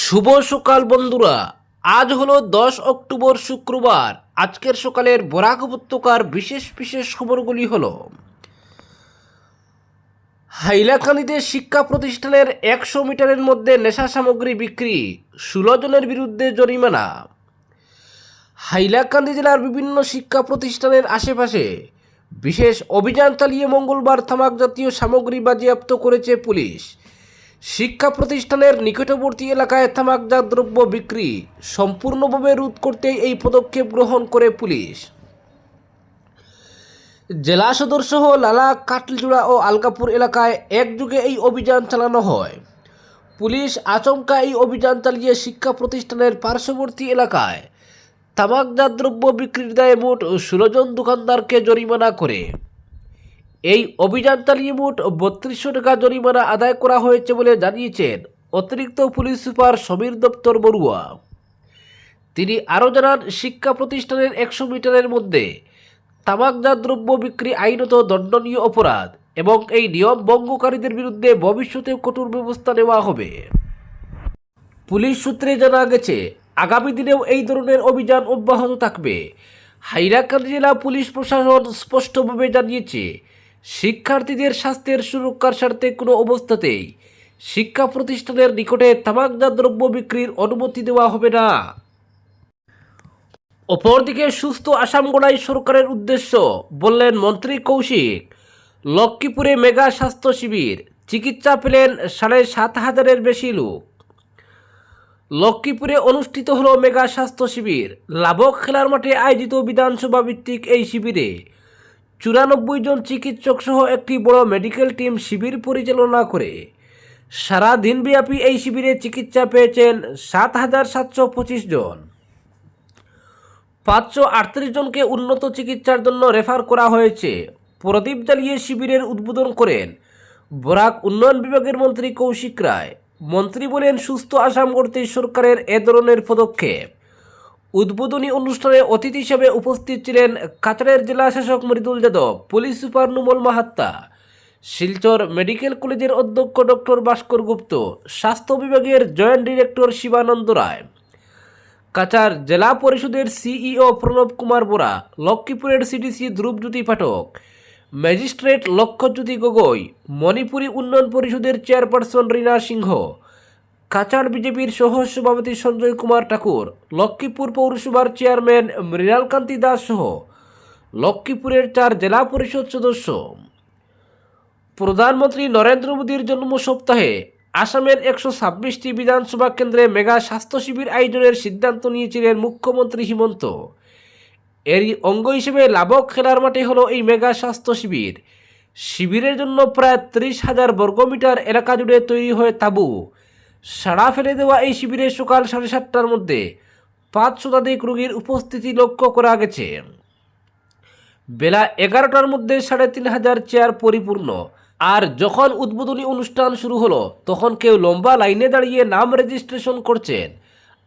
শুভ সকাল বন্ধুরা। আজ হলো দশ অক্টোবর শুক্রবার। আজকের সকালের বরাক উপত্যকার বিশেষ বিশেষ খবরগুলি হল, হাইলাকান্দিতে শিক্ষা প্রতিষ্ঠানের একশো মিটারের মধ্যে নেশা সামগ্রী বিক্রি ষোলো জনের বিরুদ্ধে জরিমানা। হাইলাকান্দি জেলার বিভিন্ন শিক্ষা প্রতিষ্ঠানের আশেপাশে বিশেষ অভিযান চালিয়ে মঙ্গলবার থামাক জাতীয় সামগ্রী বাজেয়াপ্ত করেছে পুলিশ। শিক্ষা প্রতিষ্ঠানের নিকটবর্তী এলাকায় তামাকজাত দ্রব্য বিক্রি সম্পূর্ণভাবে রোধ করতে এই পদক্ষেপ গ্রহণ করে পুলিশ। জেলা সদর সহ লালা, কাটলজোড়া ও আলকাপুর এলাকায় একযুগে এই অভিযান চালানো হয়। পুলিশ আচমকা এই অভিযান চালিয়ে শিক্ষা প্রতিষ্ঠানের পার্শ্ববর্তী এলাকায় তামাকজাত দ্রব্য বিক্রির দায়ে মোট ষোলো জন দোকানদারকে জরিমানা করে। এই অভিযান চালিয়ে মোট বত্রিশশো টাকা জরিমানা আদায় করা হয়েছে বলে জানিয়েছেন অতিরিক্ত পুলিশ সুপার সমীর দপ্তর বড়ুয়া। তিনি আরও জানান, শিক্ষা প্রতিষ্ঠানের একশো মিটারের মধ্যে তামাকজাত দ্রব্য বিক্রি আইনত দণ্ডনীয় অপরাধ এবং এই নিয়ম ভঙ্গকারীদের বিরুদ্ধে ভবিষ্যতে কঠোর ব্যবস্থা নেওয়া হবে। পুলিশ সূত্রে জানা গেছে, আগামী দিনেও এই ধরনের অভিযান অব্যাহত থাকবে। হাইলাকান্দি জেলা পুলিশ প্রশাসন স্পষ্টভাবে জানিয়েছে শিক্ষার্থীদের স্বাস্থ্যের সুরক্ষার স্বার্থে কোনো অবস্থাতেই শিক্ষা প্রতিষ্ঠানের নিকটে তামাকজাত দ্রব্য বিক্রির অনুমতি দেওয়া হবে না। অপরদিকে সুস্থ আসাম গড়াই সরকারের উদ্দেশ্য বললেন মন্ত্রী কৌশিক, লক্ষ্মীপুরে মেগা স্বাস্থ্য শিবির, চিকিৎসা পেলেন সাড়ে সাত হাজারের বেশি লোক। লক্ষ্মীপুরে অনুষ্ঠিত হলো মেগা স্বাস্থ্য শিবির, লাভক খেলার মাঠে আয়োজিত বিধানসভা ভিত্তিক এই শিবিরে চুরানব্বই জন চিকিৎসক সহ একটি বড় মেডিকেল টিম শিবির পরিচালনা করে। সারা দিনব্যাপী এই শিবিরে চিকিৎসা পেয়েছেন সাত হাজার সাতশো পঁচিশ জন। পাঁচশো আটত্রিশ জনকে উন্নত চিকিৎসার জন্য রেফার করা হয়েছে। প্রদীপ জ্বালিয়ে শিবিরের উদ্বোধন করেন বরাক উন্নয়ন বিভাগের মন্ত্রী কৌশিক রায়। মন্ত্রী বলেন, সুস্থ আসাম গড়তে সরকারের এ ধরনের পদক্ষেপ। উদ্বোধনী অনুষ্ঠানে অতিথি হিসেবে উপস্থিত ছিলেন কাছাড়ের জেলা শাসক Mridul Yadav, police super Numal Mahatta, Silchar medical কলেজের অধ্যক্ষ ডক্টর ভাস্কর গুপ্ত, স্বাস্থ্য বিভাগের জয়েন্ট ডিরেক্টর শিবানন্দ রায়। কাচার জেলা পরিষদের সিইও প্রণব কুমার বোরা, লক্ষ্মীপুরের সিডিসি ধ্রুবজ্যোতি পাঠক, ম্যাজিস্ট্রেট লক্ষ্যজ্যোতি গগৈ, মণিপুরী উন্নয়ন পরিষদের চেয়ারপারসন রীনা সিংহ কাছাড় বিজেপির সহ সভাপতি সঞ্জয় কুমার ঠাকুর, লক্ষ্মীপুর পৌরসভার চেয়ারম্যান মৃণালকান্তি দাস সহ লক্ষ্মীপুরের চার জেলা পরিষদ সদস্য। প্রধানমন্ত্রী নরেন্দ্র মোদীর জন্ম সপ্তাহে আসামের একশো ছাব্বিশটি বিধানসভা কেন্দ্রে মেগা স্বাস্থ্য শিবির আয়োজনের সিদ্ধান্ত নিয়েছিলেন মুখ্যমন্ত্রী হিমন্ত। এরই অঙ্গ হিসেবে লাভক খেলার মাঠে হলো এই মেগা স্বাস্থ্য শিবির। শিবিরের জন্য প্রায় ত্রিশ হাজার বর্গমিটার এলাকা জুড়ে তৈরি হয়ে তাঁবু। সাড়া ফেলে দেওয়া এই শিবিরে সকাল সাড়ে সাতটার মধ্যে পাঁচ শতাধিক রোগীর উপস্থিতি লক্ষ্য করা গেছে। বেলা এগারোটার মধ্যে সাড়ে তিন হাজার চেয়ার পরিপূর্ণ। আর যখন উদ্বোধনী অনুষ্ঠান শুরু হলো, তখন কেউ লম্বা লাইনে দাঁড়িয়ে নাম রেজিস্ট্রেশন করছেন।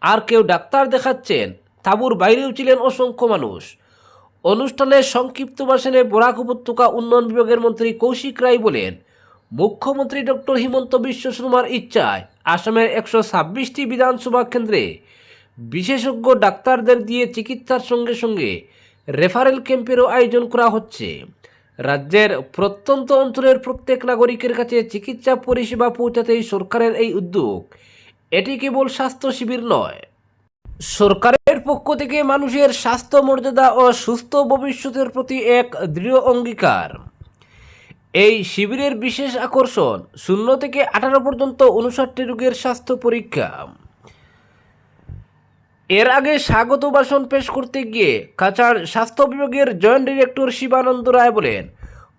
আর কেউ ডাক্তার দেখাচ্ছেন। তাঁবুর বাইরেও ছিলেন অসংখ্য মানুষ। অনুষ্ঠানে সংক্ষিপ্ত ভাষণে বরাক উপত্যকা উন্নয়ন বিভাগের মন্ত্রী কৌশিক রায় বলেন মুখ্যমন্ত্রী ডক্টর হিমন্ত বিশ্ব শর্মার ইচ্ছায় আসামের একশো ছাব্বিশটি বিধানসভা কেন্দ্রে বিশেষজ্ঞ ডাক্তারদের দিয়ে চিকিৎসার সঙ্গে সঙ্গে রেফারেল ক্যাম্পেরও আয়োজন করা হচ্ছে। রাজ্যের প্রত্যন্ত অঞ্চলের প্রত্যেক নাগরিকের কাছে চিকিৎসা পরিষেবা পৌঁছাতেই সরকারের এই উদ্যোগ। এটি কেবল স্বাস্থ্য শিবির নয়। সরকারের পক্ষ থেকে মানুষের স্বাস্থ্য মর্যাদা ও সুস্থ ভবিষ্যতের প্রতি এক দৃঢ় অঙ্গীকার। এই শিবিরের বিশেষ আকর্ষণ শূন্য থেকে আঠারো পর্যন্ত উনষাটটি রোগের স্বাস্থ্য পরীক্ষা। এর আগে স্বাগত ভাষণ পেশ করতে গিয়ে কাছাড় স্বাস্থ্য বিভাগের জয়েন্ট ডিরেক্টর শিবানন্দ রায় বলেন,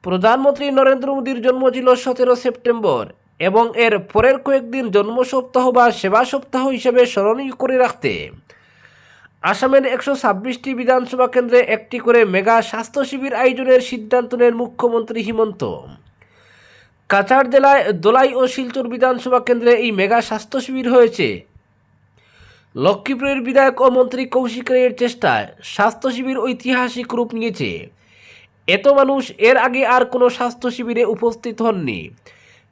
প্রধানমন্ত্রী নরেন্দ্র মোদীর জন্ম ছিল সতেরো সেপ্টেম্বর এবং এর পরের কয়েকদিন জন্ম সপ্তাহ বা সেবা সপ্তাহ হিসেবে স্মরণীয় করে রাখতে। আসামের একশো ছাব্বিশটি বিধানসভা কেন্দ্রে একটি করে মেগা স্বাস্থ্য শিবির আয়োজনের সিদ্ধান্ত নেন মুখ্যমন্ত্রী হিমন্ত। কাছাড় জেলায় দোলাই ও শিলচর বিধানসভা কেন্দ্রে এই মেগা স্বাস্থ্য শিবির হয়েছে। লক্ষ্মীপুরের বিধায়ক ও মন্ত্রী কৌশিক রায়ের চেষ্টায় স্বাস্থ্য শিবির ঐতিহাসিক রূপ নিয়েছে। এত মানুষ, এর আগে আর কোনো স্বাস্থ্য শিবিরে উপস্থিত হননি।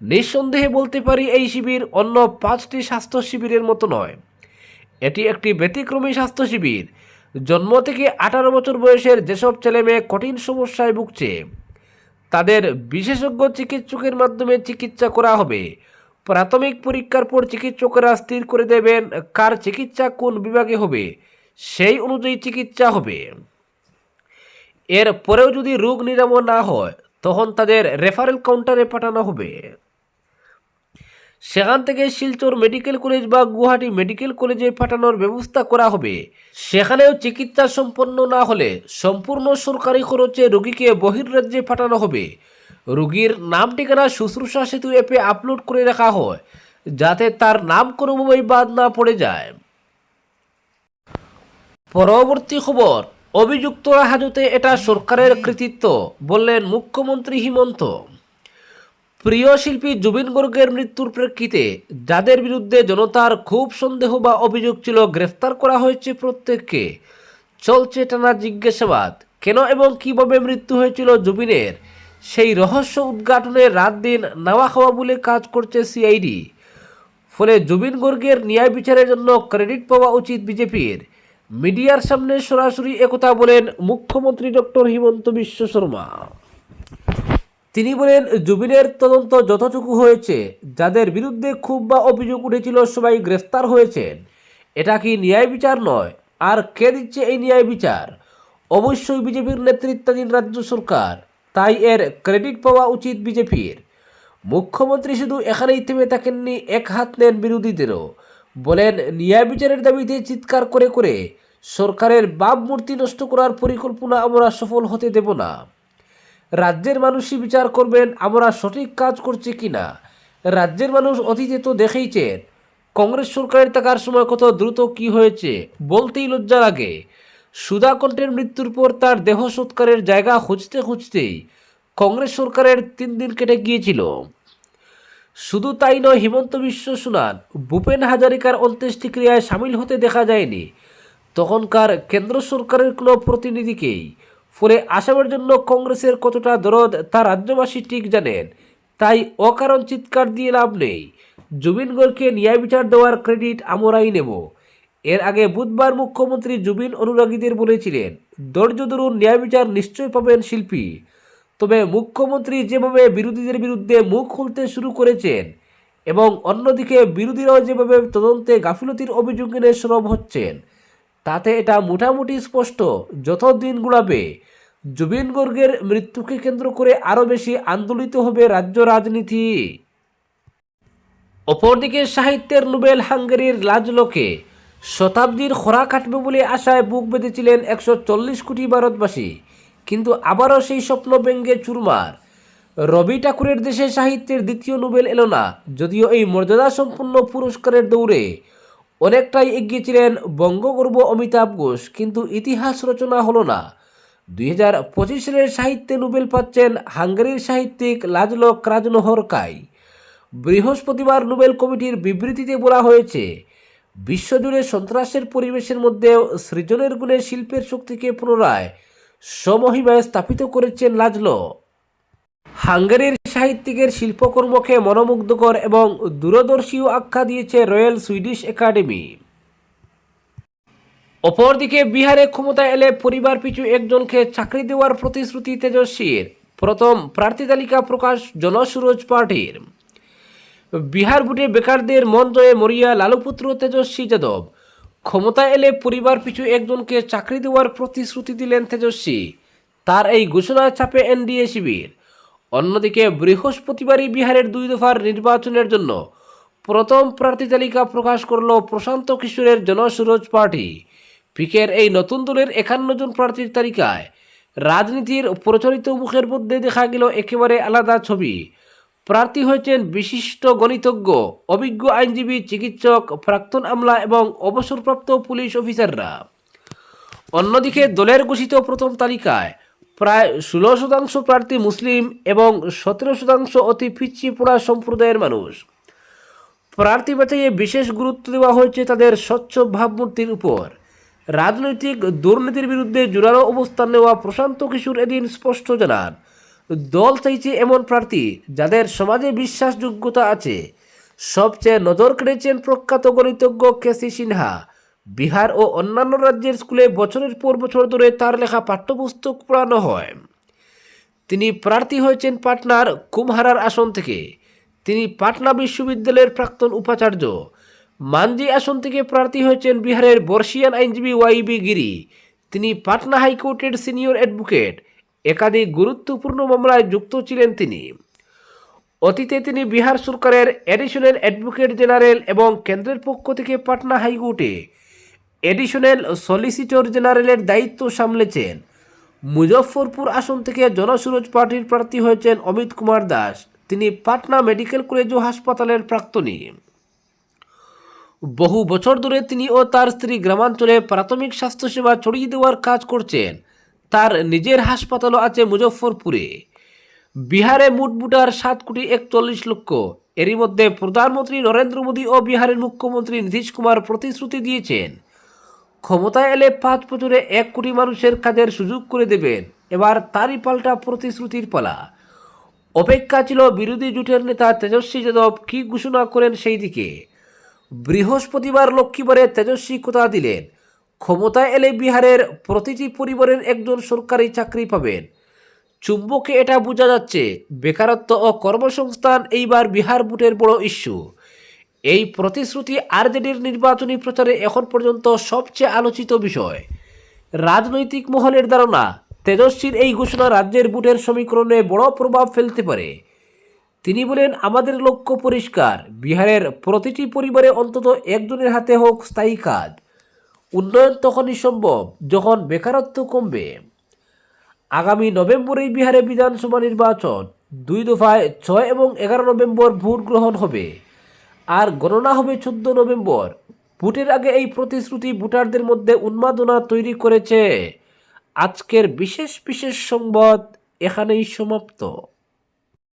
নিঃসন্দেহে বলতে পারি এই শিবির অন্য পাঁচটি স্বাস্থ্য শিবিরের মতো নয়। এটি একটি ব্যতিক্রমী স্বাস্থ্য শিবির। জন্ম থেকে আঠারো বছর বয়সের যেসব ছেলেমেয়ে কঠিন সমস্যায় ভুগছে, তাদের বিশেষজ্ঞ চিকিৎসকের মাধ্যমে চিকিৎসা করা হবে। প্রাথমিক পরীক্ষার পর চিকিৎসকেরা স্থির করে দেবেন কার চিকিৎসা কোন বিভাগে হবে, সেই অনুযায়ী চিকিৎসা হবে। এর পরেও যদি রোগ নিরাময় না হয়, তখন তাদের রেফারেল কাউন্টারে পাঠানো হবে। সেখান থেকে শিলচর মেডিকেল কলেজ বা গুয়াহাটি মেডিকেল কলেজে পাঠানোর ব্যবস্থা করা হবে। সেখানেও চিকিৎসা সম্পন্ন না হলে সম্পূর্ণ সরকারি খরচে রোগীকে বহির্রাজ্যে পাঠানো হবে। রোগীর নাম ঠিকানা শুশ্রূষা সেতু অ্যাপে আপলোড করে রাখা হয়, যাতে তার নাম কোনোভাবেই বাদ না পড়ে যায়। পরবর্তী খবর, অভিযুক্তরা হাজতে এটা সরকারের কৃতিত্ব, বললেন মুখ্যমন্ত্রী হিমন্ত। প্রিয় শিল্পী জুবিন গর্গের মৃত্যুর প্রেক্ষিতে যাদের বিরুদ্ধে জনতার খুব সন্দেহ বা অভিযোগ ছিল গ্রেফতার করা হয়েছে প্রত্যেককে, চলছে টানা জিজ্ঞাসাবাদ। কেন এবং কীভাবে মৃত্যু হয়েছিল জুবিনের? সেই রহস্য উদ্ঘাটনে রাত দিন নাওয়া খাওয়া বলে কাজ করছে সিআইডি। ফলে জুবিন গর্গের ন্যায় বিচারের জন্য ক্রেডিট পাওয়া উচিত বিজেপির। মিডিয়ার সামনে সরাসরি একথা বলেন মুখ্যমন্ত্রী ডক্টর হিমন্ত বিশ্ব শর্মা। তিনি বলেন, জুবিনের তদন্ত যতটুকু হয়েছে, যাদের বিরুদ্ধে খুব বা অভিযোগ উঠেছিল, সবাই গ্রেফতার হয়েছেন। এটা কি ন্যায় বিচার নয়? আর কে দিচ্ছে এই ন্যায় বিচার? অবশ্যই বিজেপির নেতৃত্বাধীন রাজ্য সরকার, তাই এর ক্রেডিট পাওয়া উচিত বিজেপির। মুখ্যমন্ত্রী শুধু এখানেই থেমে থাকেননি, এক হাত নেন বিরোধীদেরও। বলেন, ন্যায় বিচারের দাবিতে চিৎকার করে করে সরকারের বাপ মূর্তি নষ্ট করার পরিকল্পনা আমরা সফল হতে দেব না। রাজ্যের মানুষই বিচার করবেন, আমরা সঠিক কাজ করছি কি না রাজ্যের মানুষ অতীতে তো দেখেইছেন কংগ্রেস সরকারের থাকার সময় কত দ্রুত কি হয়েছে, বলতেই লজ্জা লাগে। সুধাকণ্ঠের মৃত্যুর পর তার দেহ সৎকারের জায়গা খুঁজতে খুঁজতেই কংগ্রেস সরকারের তিন দিন কেটে গিয়েছিল। শুধু তাই নয়, হিমন্ত বিশ্ব সুনান ভূপেন হাজারিকার অন্ত্যেষ্টিক্রিয়ায় সামিল হতে দেখা যায়নি। তখনকার কেন্দ্র সরকারের কোনো প্রতিনিধিকেই ফলে আসামের জন্য কংগ্রেসের কতটা দরদ তা রাজ্যবাসী ঠিক জানেন। তাই অকারণ চিৎকার দিয়ে লাভ নেই। জুবিন গর্গকে ন্যায় বিচার দেওয়ার ক্রেডিট আমরাই নেব। এর আগে বুধবার মুখ্যমন্ত্রী জুবিন অনুরাগীদের বলেছিলেন, ধৈর্য ধরুন ন্যায় বিচার নিশ্চয় পাবেন শিল্পী। তবে মুখ্যমন্ত্রী যেভাবে বিরোধীদের বিরুদ্ধে মুখ খুলতে শুরু করেছেন এবং অন্যদিকে বিরোধীরাও যেভাবে তদন্তে গাফিলতির অভিযোগ এনে সরব হচ্ছেন তাতে এটা মোটামুটি স্পষ্ট যত দিন গুড়াবে জুবিন গর্গের মৃত্যুকে কেন্দ্র করে আরও বেশি আন্দোলিত হবে রাজ্য রাজনীতি। অপরদিকে সাহিত্যের নোবেল হাঙ্গেরির লাজলোকে শতাব্দীর খরা কাটবে বলে আশায় বুক বেঁধেছিলেন একশো চল্লিশ কোটি ভারতবাসী। কিন্তু আবারও সেই স্বপ্ন ব্যঙ্গে চুরমার। রবি ঠাকুরের দেশে সাহিত্যের দ্বিতীয় নোবেল এলো না, যদিও এই মর্যাদা সম্পন্ন পুরস্কারের দৌড়ে অনেকটাই এগিয়ে ছিলেন বঙ্গগর্ব অমিতাভ ঘোষ, কিন্তু ইতিহাস রচনা হলো না। দুই হাজার পঁচিশ সালের সাহিত্যে নোবেল পাচ্ছেন হাঙ্গেরির সাহিত্যিক লাজলো ক্রাজনোহরকাই বৃহস্পতিবার নোবেল কমিটির বিবৃতিতে বলা হয়েছে, বিশ্বজুড়ে সন্ত্রাসের পরিবেশের মধ্যেও সৃজনের গুণে শিল্পের শক্তিকে পুনরায় সমহিমায় স্থাপিত করেছেন লাজলো হাঙ্গেরির সাহিত্যিকের শিল্পকর্মকে মনোমুগ্ধকর এবং দূরদর্শীও আখ্যা দিয়েছে রয়্যাল সুইডিশ একাডেমি। অপরদিকে বিহারে ক্ষমতা এলে পরিবার পিছু একজনকে চাকরি দেওয়ার প্রতিশ্রুতি তেজস্বীর। প্রথম প্রার্থী তালিকা প্রকাশ জনসুরজ পার্টির। বিহার বুটে বেকারদের মন জয়ে মরিয়া লালুপুত্র তেজস্বী যাদব। ক্ষমতা এলে পরিবার পিছু একজনকে চাকরি দেওয়ার প্রতিশ্রুতি দিলেন তেজস্বী। তার এই ঘোষণার চাপে এনডিএ শিবির। অন্যদিকে বৃহস্পতিবারই বিহারের দুই দফার নির্বাচনের জন্য প্রথম প্রার্থী তালিকা প্রকাশ করল প্রশান্ত কিশোরের জনসুরজ পার্টি। পিকের এই নতুন দলের একান্ন জন প্রার্থীর তালিকায় রাজনীতির প্রচলিত মুখের মধ্যে দেখা গেল একেবারে আলাদা ছবি। প্রার্থী হয়েছেন বিশিষ্ট গণিতজ্ঞ, অভিজ্ঞ আইনজীবী, চিকিৎসক, প্রাক্তন আমলা এবং অবসরপ্রাপ্ত পুলিশ অফিসাররা। অন্যদিকে দলের ঘোষিত প্রথম তালিকায় প্রায় ষোলো শতাংশ প্রার্থী মুসলিম এবং সতেরো শতাংশ অতি পিছিয়ে পড়া সম্প্রদায়ের মানুষ। প্রার্থী বাছাইয়ে বিশেষ গুরুত্ব দেওয়া হয়েছে তাদের স্বচ্ছ ভাবমূর্তির উপর। রাজনৈতিক দুর্নীতির বিরুদ্ধে জোরালো অবস্থান নেওয়া প্রশান্ত কিশোর এদিন স্পষ্ট জানান, দল চাইছে এমন প্রার্থী যাদের সমাজে বিশ্বাসযোগ্যতা আছে। সবচেয়ে নজর কেড়েছেন প্রখ্যাত গণিতজ্ঞ কেসি সিনহা। বিহার ও অন্যান্য রাজ্যের স্কুলে বছরের পর বছর ধরে তার লেখা পাঠ্যপুস্তক পড়ানো হয়। তিনি প্রার্থী হয়েছেন পাটনার কুমহারার আসন থেকে। তিনি পাটনা বিশ্ববিদ্যালয়ের প্রাক্তন উপাচার্য। মানজি আসন থেকে প্রার্থী হয়েছেন বিহারের বর্ষিয়ান আইনজীবী ওয়াইবি গিরি। তিনি পাটনা হাইকোর্টের সিনিয়র অ্যাডভোকেট। একাধিক গুরুত্বপূর্ণ মামলায় যুক্ত ছিলেন তিনি। অতীতে তিনি বিহার সরকারের অ্যাডিশনাল অ্যাডভোকেট জেনারেল এবং কেন্দ্রের পক্ষ থেকে পাটনা হাইকোর্টে এডিশনাল সলিসিটর জেনারেলের দায়িত্ব সামলেছেন। মুজফ্ফরপুর আসন থেকে জনসুরজ পার্টির প্রার্থী হয়েছেন অমিত কুমার দাস। তিনি পাটনা মেডিকেল কলেজ ও হাসপাতালের প্রাক্তনী। বহু বছর ধরে তিনি ও তার স্ত্রী গ্রামাঞ্চলে প্রাথমিক স্বাস্থ্যসেবা ছড়িয়ে দেওয়ার কাজ করছেন। তার নিজের হাসপাতালও আছে মুজফ্ফরপুরে। বিহারে মোট ভোটার সাত কোটি একচল্লিশ লক্ষ। এরই মধ্যে প্রধানমন্ত্রী নরেন্দ্র মোদী ও বিহারের মুখ্যমন্ত্রী নীতিশ কুমার প্রতিশ্রুতি দিয়েছেন। ক্ষমতায় এলে পাঁচ বছরে এক কোটি মানুষের কাজের সুযোগ করে দেবেন। এবার তারই পাল্টা প্রতিশ্রুতির পালা। অপেক্ষা ছিল বিরোধী জোটের নেতা তেজস্বী যাদব কি ঘোষণা করেন সেই দিকে। বৃহস্পতিবার লক্ষ্মীবারে তেজস্বী কথা দিলেন, ক্ষমতায় এলে বিহারের প্রতিটি পরিবারের একজন সরকারি চাকরি পাবেন। চুম্বকে এটা বোঝা যাচ্ছে, বেকারত্ব ও কর্মসংস্থান এইবার বিহার বুটের বড় ইস্যু। এই প্রতিশ্রুতি আরজেডির নির্বাচনী প্রচারে এখন পর্যন্ত সবচেয়ে আলোচিত বিষয়। রাজনৈতিক মহলের ধারণা, তেজস্বীর এই ঘোষণা রাজ্যের বুটের সমীকরণে বড় প্রভাব ফেলতে পারে। তিনি বলেন, আমাদের লক্ষ্য পরিষ্কার। বিহারের প্রতিটি পরিবারে অন্তত একজনের হাতে হোক স্থায়ী কাজ। উন্নয়ন তখনই সম্ভব যখন বেকারত্ব কমবে। আগামী নভেম্বরেই বিহারে বিধানসভা নির্বাচন। দুই দফায় ছয় এবং এগারো নভেম্বর ভোট গ্রহণ হবে। আর গণনা হবে চোদ্দ নভেম্বর। ভোটের আগে এই প্রতিশ্রুতি ভোটারদের মধ্যে উন্মাদনা তৈরি করেছে। আজকের বিশেষ বিশেষ সংবাদ এখানেই সমাপ্ত।